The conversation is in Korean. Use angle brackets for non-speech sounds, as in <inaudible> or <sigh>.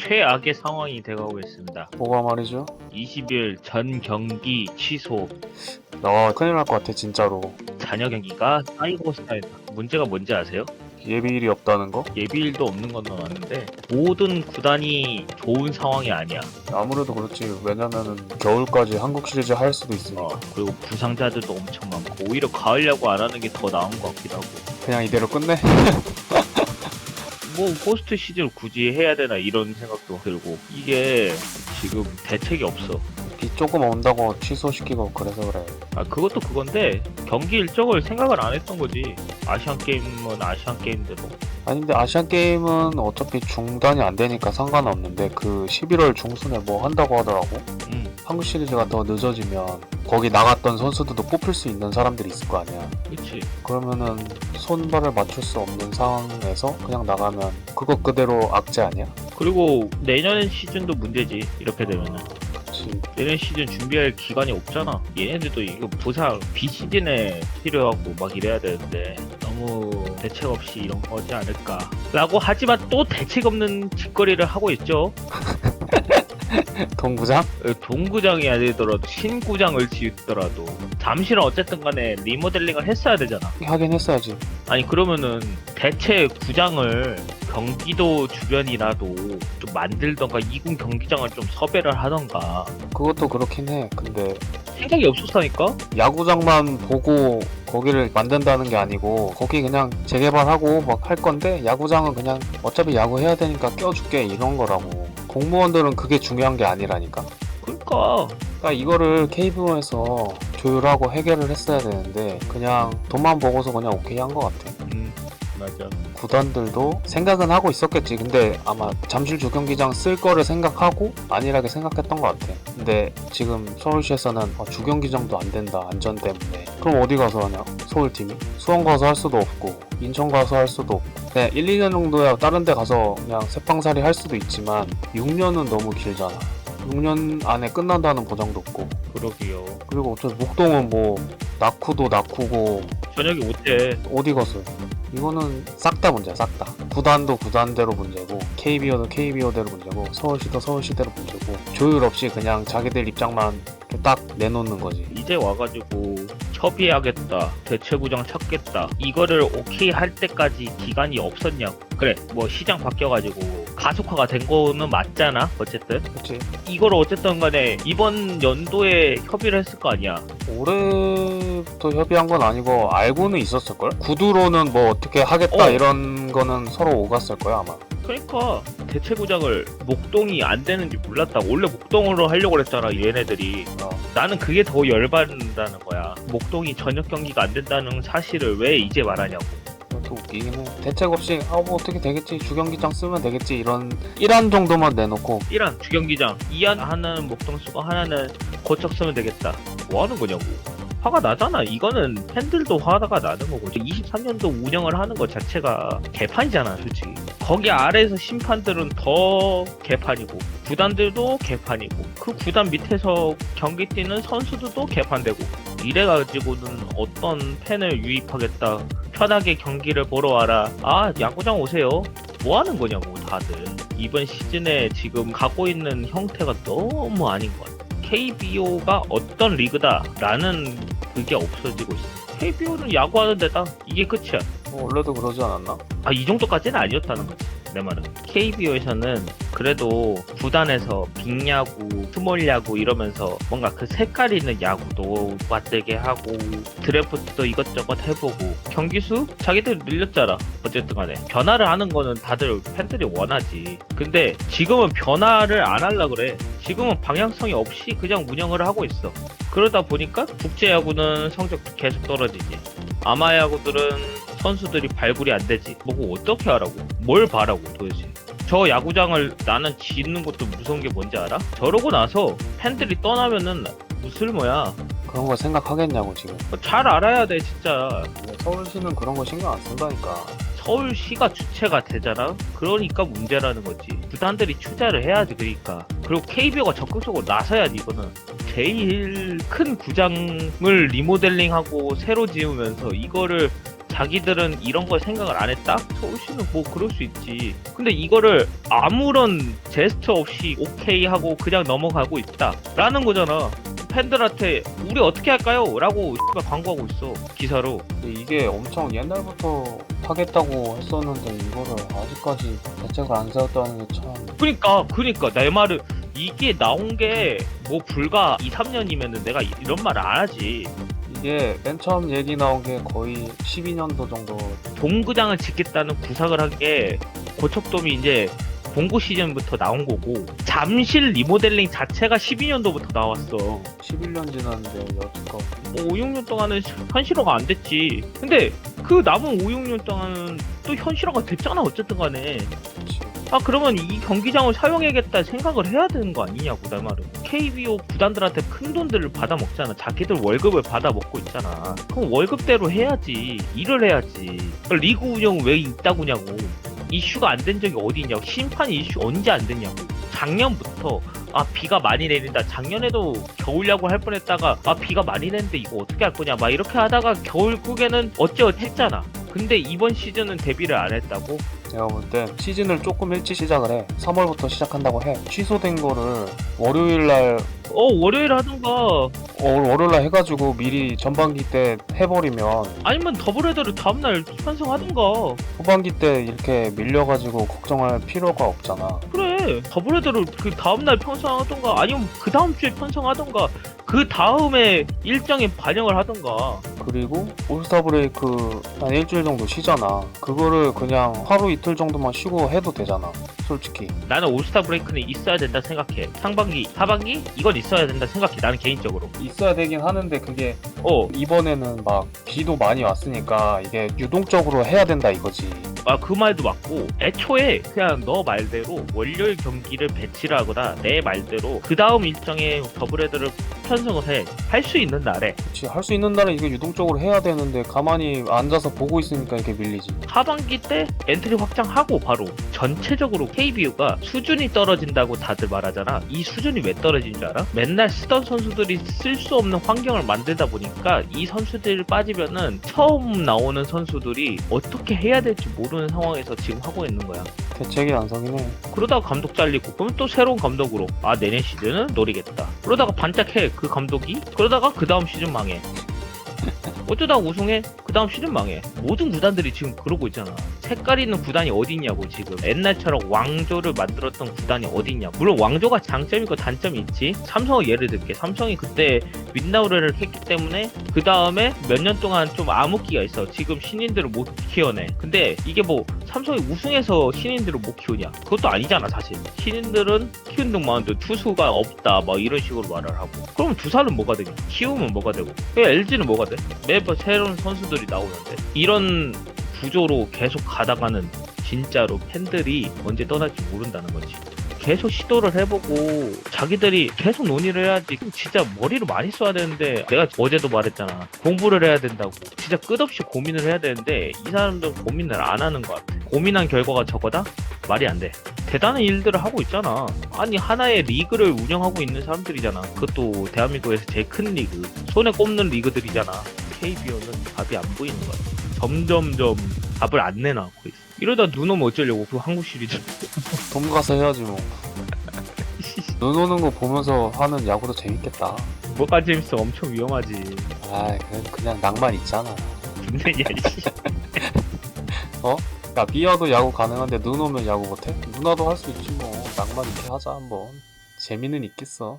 최악의 상황이 돼가고 있습니다. 뭐가 말이죠? 20일 전 경기 취소, 나 큰일 날 것 같아 진짜로 잔여 경기가 쌓이고 있다. 문제가 뭔지 아세요? 예비일이 없다는 거? 예비일도 없는 건 맞는데 모든 구단이 좋은 상황이 아니야. 아무래도 그렇지 왜냐면은 겨울까지 한국 시리즈 할 수도 있으니까 어, 그리고 부상자들도 엄청 많고 오히려 가을 야구 안 하는 게 더 나은 것 같기도 하고. 그냥 이대로 끝내? <laughs> 뭐 포스트 시즌 굳이 해야 되나 이런 생각도 들고 이게 지금 대책이 없어. 비 조금 온다고 취소시키고 그래서 그래 아 그것도 그건데 경기 일정을 생각을 안 했던 거지. 아시안 게임은 아시안 게임대로. 아니 근데 아시안 게임은 어차피 중단이 안 되니까 상관없는데 그 11월 중순에 뭐 한다고 하더라고 음, 한국 시리즈가 더 늦어지면 거기 나갔던 선수들도 뽑힐 수 있는 사람들이 있을 거 아니야 그렇지. 그러면은 손발을 맞출 수 없는 상황에서 그냥 나가면 그거 그대로 악재 아니야? 그리고 내년 시즌도 문제지. 이렇게 되면은. 그치 내년 시즌 준비할 기간이 없잖아. 얘네들도 이거 부상 비시즌에 치료하고 막 이래야 되는데 너무 대책 없이 이런 거지 않을까. 라고 하지만 또 대책 없는 짓거리를 하고 있죠. <laughs> <laughs> 동부장? 어, 동구장이 아니더라도 신구장을 지었더라도 잠실은 어쨌든 간에 리모델링을 했어야 되잖아. 하긴 했어야지 아니 그러면은 대체 구장을 경기도 주변이라도 좀 만들던가 이군 경기장을 좀 섭외를 하던가 그것도 그렇긴 해 근데 생각이 없었다니까? 야구장만 보고 거기를 만든다는 게 아니고 거기 그냥 재개발하고 막 할 건데 야구장은 그냥 어차피 야구 해야 되니까 껴줄게 이런 거라고 공무원들은 그게 중요한 게 아니라니까. 그러니까. 그러니까 이거를 KBO에서 조율하고 해결을 했어야 되는데 그냥 돈만 보고서 그냥 오케이 한 것 같아. 음 맞아. 구단들도 생각은 하고 있었겠지. 근데 아마 잠실 주경기장 쓸 거를 생각하고 안일하게 생각했던 것 같아. 근데 지금 서울시에서는 어, 주경기장도 안 된다 안전 때문에. 그럼 어디 가서 하냐? 서울팀이? 수원 가서 할 수도 없고 인천 가서 할 수도 없고. 그냥 1, 2년 정도야 다른 데 가서 그냥 새빵살이 할 수도 있지만 6년은 너무 길잖아. 6년 안에 끝난다는 보장도 없고. 그러게요. 그리고 어차피 목동은 뭐 낙후도 낙후고 저녁에 못해 어디 갔어요? 이거는 싹 다 문제야, 싹 다. 구단도 구단대로 문제고, KBO도 KBO대로 문제고, 서울시도 서울시대로 문제고, 조율 없이 그냥 자기들 입장만 이렇게 딱 내놓는 거지. 이제 와가지고 협의하겠다 대체구장 찾겠다 이거를 오케이 할 때까지 기간이 없었냐고 그래 뭐 시장 바뀌어가지고 가속화가 된 거는 맞잖아 어쨌든 그치? 이걸 어쨌든 간에 이번 연도에 협의를 했을 거 아니야 올해부터 협의한 건 아니고, 알고는 있었을걸? 구두로는 뭐 어떻게 하겠다 어. 이런 거는 서로 오갔을 거야, 아마. 그러니까 대체 구장을 목동이 안 되는지 몰랐다 원래 목동으로 하려고 그랬잖아 얘네들이 어. 나는 그게 더 열받는다는 거야 목동이 저녁 경기가 안 된다는 사실을 왜 이제 말하냐고 그것도 웃기긴 해. 대책 없이, 아, 뭐 어떻게 되겠지. 주경기장 쓰면 되겠지. 이런, 1안 정도만 내놓고, 이란 주경기장. 이안 하나는 목동 쓰고 하나는 고척 쓰면 되겠다. 뭐 하는 거냐고. 화가 나잖아. 이거는 팬들도 화가 나는 거고. 23년도 운영을 하는 것 자체가 개판이잖아 솔직히. 거기 아래에서 심판들은 더 개판이고 구단들도 개판이고 그 구단 밑에서 경기 뛰는 선수들도 개판되고 이래가지고는 어떤 팬을 유입하겠다 편하게 경기를 보러 와라. 아 야구장 오세요. 뭐 하는 거냐고 다들. 이번 시즌에 지금 가고 있는 형태가 너무 아닌 것 같아. KBO가 어떤 리그다라는 그게 없어지고 있어. KBO는 야구하는 데다 이게 끝이야. 뭐 원래도 그러지 않았나? 아 이 정도까지는 아니었다는 거지 내 말은 KBO에서는 그래도 구단에서 빅야구, 스몰야구 이러면서 뭔가 그 색깔 있는 야구도 맞대게 하고 드래프트도 이것저것 해보고 경기수 자기들 늘렸잖아. 어쨌든 간에 변화를 하는 거는 다들 팬들이 원하지. 근데 지금은 변화를 안 하려 그래. 지금은 방향성이 없이 그냥 운영을 하고 있어. 그러다 보니까 국제야구는 성적도 계속 떨어지지. 아마야구들은 선수들이 발굴이 안 되지. 뭐고 어떻게 하라고? 뭘 바라고 도대체? 저 야구장을 나는 짓는 것도 무서운 게 뭔지 알아? 저러고 나서 팬들이 떠나면은 무슬모야. 그런 거 생각하겠냐고, 지금. 잘 알아야 돼 진짜. 서울시는 그런 거 신경 안 쓴다니까. 서울시가 주체가 되잖아. 그러니까 문제라는 거지. 구단들이 투자를 해야지 그러니까. 그리고 KBO가 적극적으로 나서야지 이거는. 제일 큰 구장을 리모델링하고 새로 지으면서 이거를 자기들은 이런 걸 생각을 안 했다? 서울시는 뭐 그럴 수 있지. 근데 이거를 아무런 제스처 없이 오케이 하고 그냥 넘어가고 있다. 라는 거잖아. 팬들한테 우리 어떻게 할까요? 라고 씨발 광고하고 있어. 기사로. 근데 이게 엄청 옛날부터 하겠다고 했었는데 이거를 아직까지 대책을 안 세웠다는 게 참 그니까, 그니까 내 말은 이게 나온 게 뭐 불과 2, 3년이면은 내가 이- 이런 말 안 하지. 이게 맨 처음 얘기 나온 게 거의 12년도 정도 동구장을 짓겠다는 구상을 한게 고척돔이 이제 공구 시즌부터 나온 거고 잠실 리모델링 자체가 12년도부터 나왔어. 11년 지났는데 여태껏 뭐 5, 6년 동안은 현실화가 안 됐지. 근데 그 남은 5, 6년 동안은 또 현실화가 됐잖아 어쨌든 간에. 아 그러면 이 경기장을 사용해야겠다 생각을 해야 되는 거 아니냐고 내 말은. KBO 구단들한테 큰 돈들을 받아 먹잖아. 자기들 월급을 받아 먹고 있잖아. 그럼 월급대로 해야지. 일을 해야지. 리그 운영 왜 있다고냐고. 이슈가 안 된 적이 어디 있냐고. 심판 이슈 언제 안 됐냐고. 작년부터 아 비가 많이 내린다. 작년에도 겨울 야구 할 뻔했다가 아 비가 많이 내는데 이거 어떻게 할 거냐. 막 이렇게 하다가 겨울국에는 어찌어찌 했잖아. 근데 이번 시즌은 데뷔를 안 했다고 내가 볼때 시즌을 조금 일찍 시작을 해. 3월부터 시작한다고 해. 취소된 거를 월요일날 어 월요일 하든가. 어, 월요일날 해가지고 미리 전반기 때 해버리면 아니면 더블헤더를 다음날 편성하든가. 후반기 때 이렇게 밀려가지고 걱정할 필요가 없잖아. 그래. 더블헤더를 그 다음날 편성하든가 아니면 그 다음 주에 편성하든가 그 다음에 일정에 반영을 하든가. 그리고 올스타 브레이크 한 일주일 정도 쉬잖아. 그거를 그냥 하루 이틀 정도만 쉬고 해도 되잖아 솔직히. 나는 올스타 브레이크는 있어야 된다 생각해. 상반기 하반기? 이건 있어야 된다 생각해 나는 개인적으로. 있어야 되긴 하는데 그게 어. 이번에는 막 비도 많이 왔으니까 이게 유동적으로 해야 된다 이거지. 아, 그 말도 맞고. 애초에 그냥 너 말대로 월요일 경기를 배치를 하거나 내 말대로 그 다음 일정에 더블헤더를 편성을 해 할 수 있는 날에 그치 할수 있는 날은 이게 유동적으로 해야 되는데 가만히 앉아서 보고 있으니까 이게 밀리지 하반기 때 엔트리 확장하고 바로 전체적으로 KBU가 수준이 떨어진다고 다들 말하잖아. 이 수준이 왜 떨어진 줄 알아? 맨날 쓰던 선수들이 쓸 수 없는 환경을 만들다 보니까 이 선수들이 빠지면은 처음 나오는 선수들이 어떻게 해야 될지 모르는 상황에서 지금 하고 있는 거야. 대책이 해 그러다가 감독 잘리고 그러면 또 새로운 감독으로. 아 내년 시즌은 노리겠다. 그러다가 반짝해 그 감독이? 그러다가 그 다음 시즌 망해. 어쩌다 우승해? 그 다음 시즌 망해. 모든 구단들이 지금 그러고 있잖아 색깔 있는 구단이 어디 있냐고 지금. 옛날처럼 왕조를 만들었던 구단이 어디 있냐 물론 왕조가 장점이 있고 단점이 있지. 삼성을 예를 들게 삼성이 그때 윈나우레를 했기 때문에 그 다음에 몇 년 동안 좀 암흑기가 있어. 지금 신인들을 못 키워내. 근데 이게 뭐 삼성이 우승해서 신인들을 못 키우냐? 그것도 아니잖아 사실. 신인들은 키운 등 많은데 투수가 없다 막 이런 식으로 말을 하고. 그럼 두산은 뭐가 되냐? 키우면 뭐가 되고? LG는 뭐가 돼? 매번 새로운 선수들이 나오는데. 이런 구조로 계속 가다가는 진짜로 팬들이 언제 떠날지 모른다는 거지. 계속 시도를 해보고 자기들이 계속 논의를 해야지 진짜 머리를 많이 써야 되는데 내가 어제도 말했잖아. 공부를 해야 된다고. 진짜 끝없이 고민을 해야 되는데 이 사람들은 고민을 안 하는 것 같아. 고민한 결과가 저거다? 말이 안돼. 대단한 일들을 하고 있잖아. 아니 하나의 리그를 운영하고 있는 사람들이잖아. 그것도 대한민국에서 제일 큰 리그 손에 꼽는 리그들이잖아. KBO는 답이 안 보이는 거야 점점점 답을 안 내놔고 있어 이러다 눈 오면 어쩌려고 그 한국 시리즈 <laughs> 돈 가서 해야지 뭐. <laughs> 눈 오는 거 보면서 하는 야구도 재밌겠다. 뭐가 재밌어 엄청 위험하지 아, 그냥, 그냥 낭만 있잖아. 근데 야 이씨. 야, 미아도 야구 가능한데 눈 오면 야구 못해? 누나도 할 수 있지 뭐. 낭만 있게 하자 한번. 재미는 있겠어.